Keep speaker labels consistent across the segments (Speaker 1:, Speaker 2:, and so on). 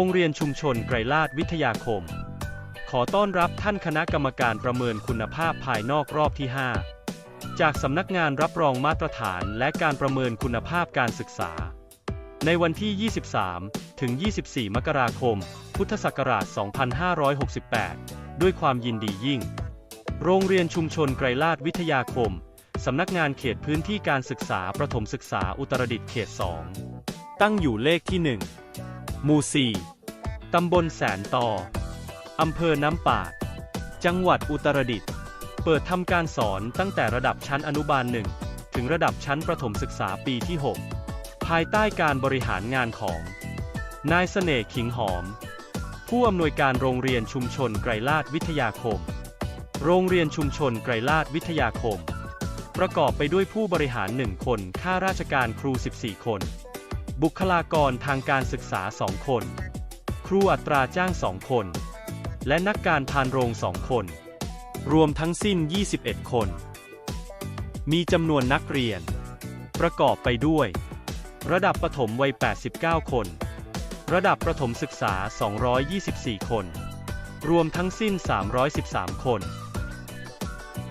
Speaker 1: รงเรียนชุมชนไกรลาดวิทยาคม ขอต้อนรับท่านคณะกรรมการประเมินคุณภาพภายนอกรอบที่ 5 จากสำนักงานรับรองมาตรฐานและการประเมินคุณภาพการศึกษา ในวันที่ 23 ถึง 24 มกราคม พุทธศักราช 2568 ด้วยความยินดียิ่ง โรงเรียนชุมชนไกรลาดวิทยาคม สำนักงานเขตพื้นที่การศึกษาประถมศึกษาอุตรดิตถ์เขต 2 ตั้งอยู่เลขที่ 1 หมู่ 4 ตำบลแสนต่อ อำเภอน้ำปาด จังหวัดอุตรดิตถ์ เปิดทำการสอนตั้งแต่ระดับชั้นอนุบาล1ถึงระดับชั้นประถมศึกษาปีที่ 6 ภายใต้การบริหารงานของ นายเสน่ห์ขิงหอม ผู้อำนวยการโรงเรียนชุมชนไกรลาดวิทยาคม โรงเรียนชุมชนไกรลาดวิทยาคม ประกอบไปด้วยผู้บริหาร 1 คน ข้าราชการครู 14 คน บุคลากรทางการศึกษา 2 คน ครูอัตราจ้าง 2 คน และนักการพานโรง 2 คน รวมทั้งสิ้น 21 คน มีจำนวนนักเรียน ประกอบไปด้วย ระดับประถมวัย 89 คน ระดับประถมศึกษา 224 คน รวมทั้งสิ้น 313 คน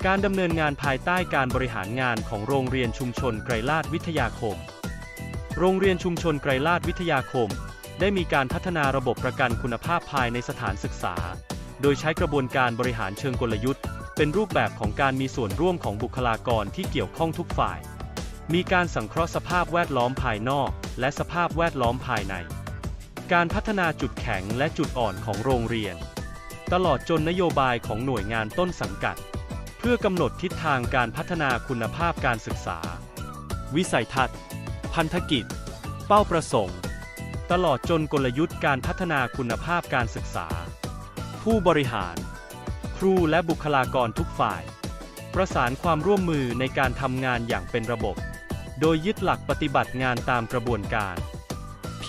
Speaker 1: การดำเนินงานภายใต้การบริหารงานของโรงเรียนชุมชนไกรลาดวิทยาคม โรงเรียนชุมชนไกรลาดวิทยาคม ได้มีการพัฒนาระบบประกันคุณภาพภายในสถานศึกษา โดยใช้กระบวนการบริหารเชิงกลยุทธ์ เป็นรูปแบบของการมีส่วนร่วมของบุคลากรที่เกี่ยวข้องทุกฝ่าย มีการสังเคราะห์สภาพแวดล้อมภายนอก และสภาพแวดล้อมภายใน การพัฒนาจุดแข็งและจุดอ่อนของโรงเรียน ตลอดจนนโยบายของหน่วยงานต้นสังกัด เพื่อกำหนดทิศทางการพัฒนาคุณภาพการศึกษา วิสัยทัศน์ พันธกิจ เป้าประสงค์ ตลอดจนกลยุทธ์การพัฒนาคุณภาพการศึกษา ผู้บริหาร ครูและบุคลากรทุกฝ่าย ประสานความร่วมมือในการทำงานอย่างเป็นระบบ โดยยึดหลักปฏิบัติงานตามกระบวนการ P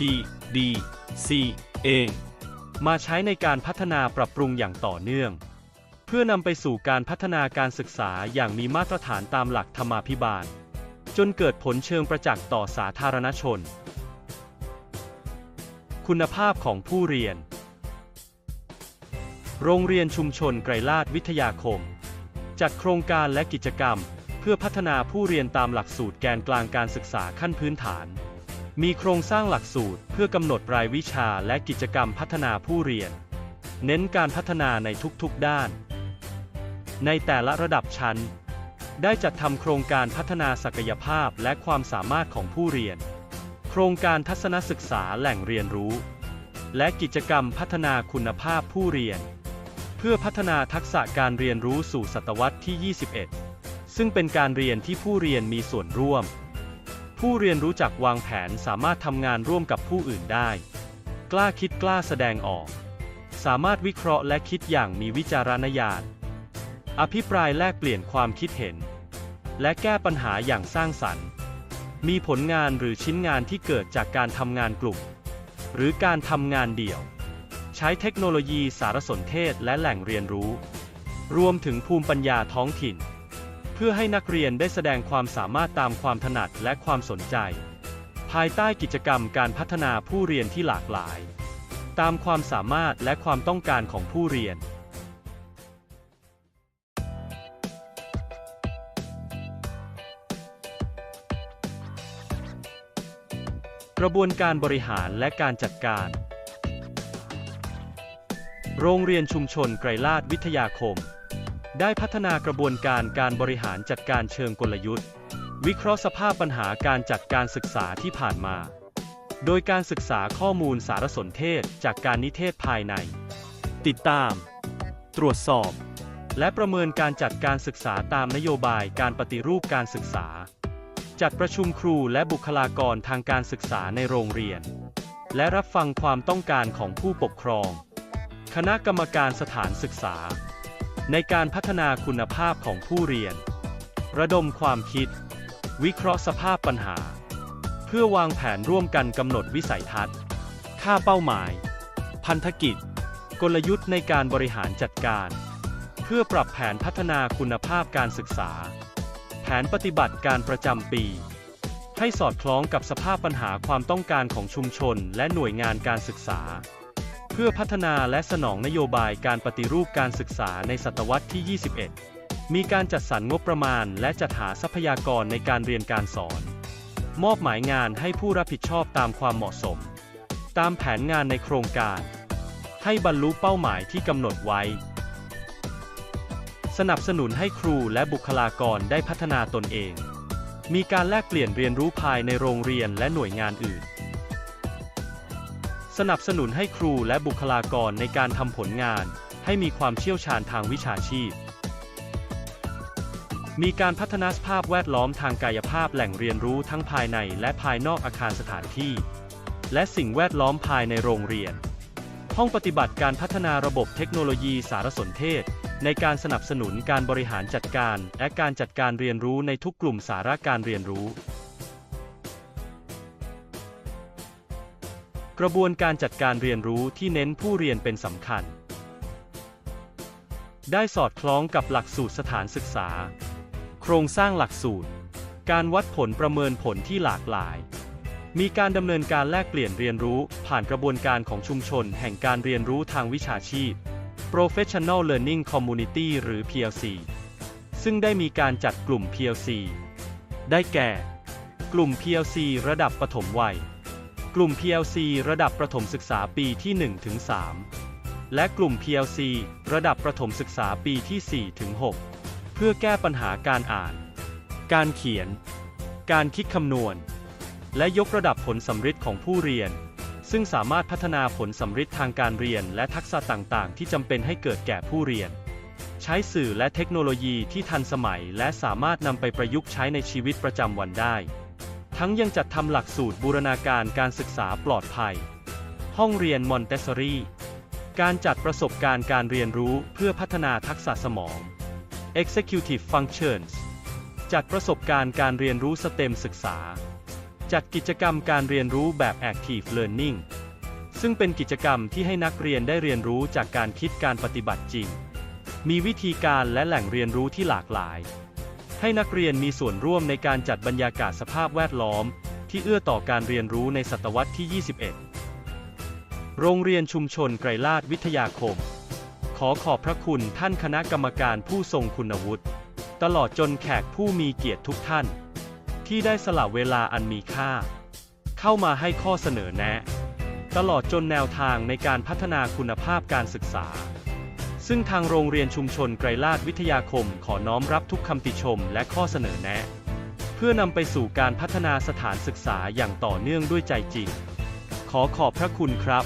Speaker 1: D C A มาใช้ในการพัฒนาปรับปรุงอย่างต่อเนื่อง เพื่อนำไปสู่การพัฒนาการศึกษาอย่างมีมาตรฐานตามหลักธรรมาภิบาล จนเกิดผลเชิงประจักษ์ต่อสาธารณชน คุณภาพของผู้เรียน โรงเรียนชุมชนไกรลาดวิทยาคม จัดโครงการและกิจกรรม เพื่อพัฒนาผู้เรียนตามหลักสูตรแกนกลางการศึกษาขั้นพื้นฐาน มีโครงสร้างหลักสูตรเพื่อกำหนดรายวิชาและกิจกรรมพัฒนาผู้เรียน เน้นการพัฒนาในทุกๆด้าน ในแต่ละระดับชั้น ได้จัดทำโครงการพัฒนาศักยภาพและความสามารถของผู้เรียน โครงการทัศนศึกษาแหล่งเรียนรู้ และกิจกรรมพัฒนาคุณภาพผู้เรียน เพื่อพัฒนาทักษะการเรียนรู้สู่ศตวรรษที่ 21 ซึ่งเป็นการเรียนที่ผู้เรียนมีส่วนร่วม ผู้เรียนรู้จักวางแผนสามารถทำงานร่วมกับผู้อื่นได้ กล้าคิดกล้าแสดงออก สามารถวิเคราะห์และคิดอย่างมีวิจารณญาณอภิปรายแลกเปลี่ยนความคิดเห็น และแก้ปัญหาอย่างสร้างสรรค์ มีผลงานหรือชิ้นงานที่เกิดจากการทำงานกลุ่ม หรือการทำงานเดี่ยว ใช้เทคโนโลยีสารสนเทศและแหล่งเรียนรู้ รวมถึงภูมิปัญญาท้องถิ่น เพื่อให้นักเรียนได้แสดงความสามารถตามความถนัดและความสนใจ ภายใต้กิจกรรมการพัฒนาผู้เรียนที่หลากหลาย ตามความสามารถและความต้องการของผู้เรียน กระบวนการบริหารและการจัดการ โรงเรียนชุมชนไกรลาดวิทยาคม ได้พัฒนากระบวนการการบริหารจัดการเชิงกลยุทธ์ วิเคราะห์สภาพปัญหาการจัดการศึกษาที่ผ่านมา โดยการศึกษาข้อมูลสารสนเทศจากการนิเทศภายใน ติดตาม ตรวจสอบ และประเมินการจัดการศึกษาตามนโยบายการปฏิรูปการศึกษา จัดประชุมครูและบุคลากรทางการศึกษาในโรงเรียน และรับฟังความต้องการของผู้ปกครอง คณะกรรมการสถานศึกษา ในการพัฒนาคุณภาพของผู้เรียน ระดมความคิด วิเคราะห์สภาพปัญหา เพื่อวางแผนร่วมกันกำหนดวิสัยทัศน์ ค่าเป้าหมาย พันธกิจ กลยุทธ์ในการบริหารจัดการ เพื่อปรับแผนพัฒนาคุณภาพการศึกษา นปฏิบัติการประจำปี ให้สอดคล้องกับสภาพปัญหาความต้องการของชุมชนและหน่วยงานการศึกษา เพื่อพัฒนาและสนองนโยบายการปฏิรูปการศึกษาในศตวรรษที่ 21 มีการจัดสรรงบประมาณและจัดหาทรัพยากรในการเรียนการสอน มอบหมายงานให้ผู้รับผิดชอบตามความเหมาะสม ตามแผนงานในโครงการ ให้บรรลุเป้าหมายที่กำหนดไว้ สนับสนุนให้ครูและบุคลากรได้พัฒนาตนเอง มีการแลกเปลี่ยนเรียนรู้ภายในโรงเรียนและหน่วยงานอื่น สนับสนุนให้ครูและบุคลากรในการทำผลงาน ให้มีความเชี่ยวชาญทางวิชาชีพ มีการพัฒนาสภาพแวดล้อมทางกายภาพแหล่งเรียนรู้ทั้งภายในและภายนอกอาคารสถานที่ และสิ่งแวดล้อมภายในโรงเรียน ห้องปฏิบัติการพัฒนาระบบเทคโนโลยีสารสนเทศ ในการสนับสนุนการบริหารจัดการ และการจัดการเรียนรู้ในทุกกลุ่มสาระการเรียนรู้ กระบวนการจัดการเรียนรู้ที่เน้นผู้เรียนเป็นสำคัญ ได้สอดคล้องกับหลักสูตรสถานศึกษา โครงสร้างหลักสูตร การวัดผลประเมินผลที่หลากหลายมีการดำเนินการแลกเปลี่ยนเรียนรู้ ผ่านกระบวนการของชุมชนแห่งการเรียนรู้ทางวิชาชีพ Professional Learning Community หรือ PLC ซึ่งได้มีการจัดกลุ่ม PLC ได้แก่ กลุ่ม PLC ระดับปฐมวัย กลุ่ม PLC ระดับประถมศึกษาปีที่1ถึง3และกลุ่ม PLC ระดับประถมศึกษาปีที่4ถึง6เพื่อแก้ปัญหาการอ่าน การเขียน การคิดคำนวณ และยกระดับผลสำฤทธิ์ของผู้เรียน ซึ่งสามารถพัฒนาผลสำฤทธิ์ทางการเรียนและทักษะต่างๆ ที่จำเป็นให้เกิดแก่ผู้เรียน ใช้สื่อและเทคโนโลยีที่ทันสมัย และสามารถนำไปประยุกต์ใช้ในชีวิตประจำวันได้ ทั้งยังจัดทำหลักสูตรบูรณาการการศึกษาปลอดภัย ห้องเรียนมอนเตสซอรี่การจัดประสบการณ์การเรียนรู้เพื่อพัฒนาทักษะสมอง Executive Functions จัดประสบการณ์การเรียนรู้สเต็มศึกษา จัดกิจกรรมการเรียนรู้แบบ Active Learning ซึ่งเป็นกิจกรรมที่ให้นักเรียนได้เรียนรู้จากการคิดการปฏิบัติจริง มีวิธีการและแหล่งเรียนรู้ที่หลากหลาย ให้นักเรียนมีส่วนร่วมในการจัดบรรยากาศสภาพแวดล้อม ที่เอื้อต่อการเรียนรู้ในศตวรรษที่ 21 โรงเรียนชุมชนไกรลาดวิทยาคม ขอขอบพระคุณท่านคณะกรรมการผู้ทรงคุณวุฒิ ตลอดจนแขกผู้มีเกียรติทุกท่าน ที่ได้สละเวลาอันมีค่า เข้ามาให้ข้อเสนอแนะ ตลอดจนแนวทางในการพัฒนาคุณภาพการศึกษา ซึ่งทางโรงเรียนชุมชนไกรลาดวิทยาคมขอน้อมรับทุกคำติชมและข้อเสนอแนะ เพื่อนำไปสู่การพัฒนาสถานศึกษาอย่างต่อเนื่องด้วยใจจริง ขอขอบพระคุณครับ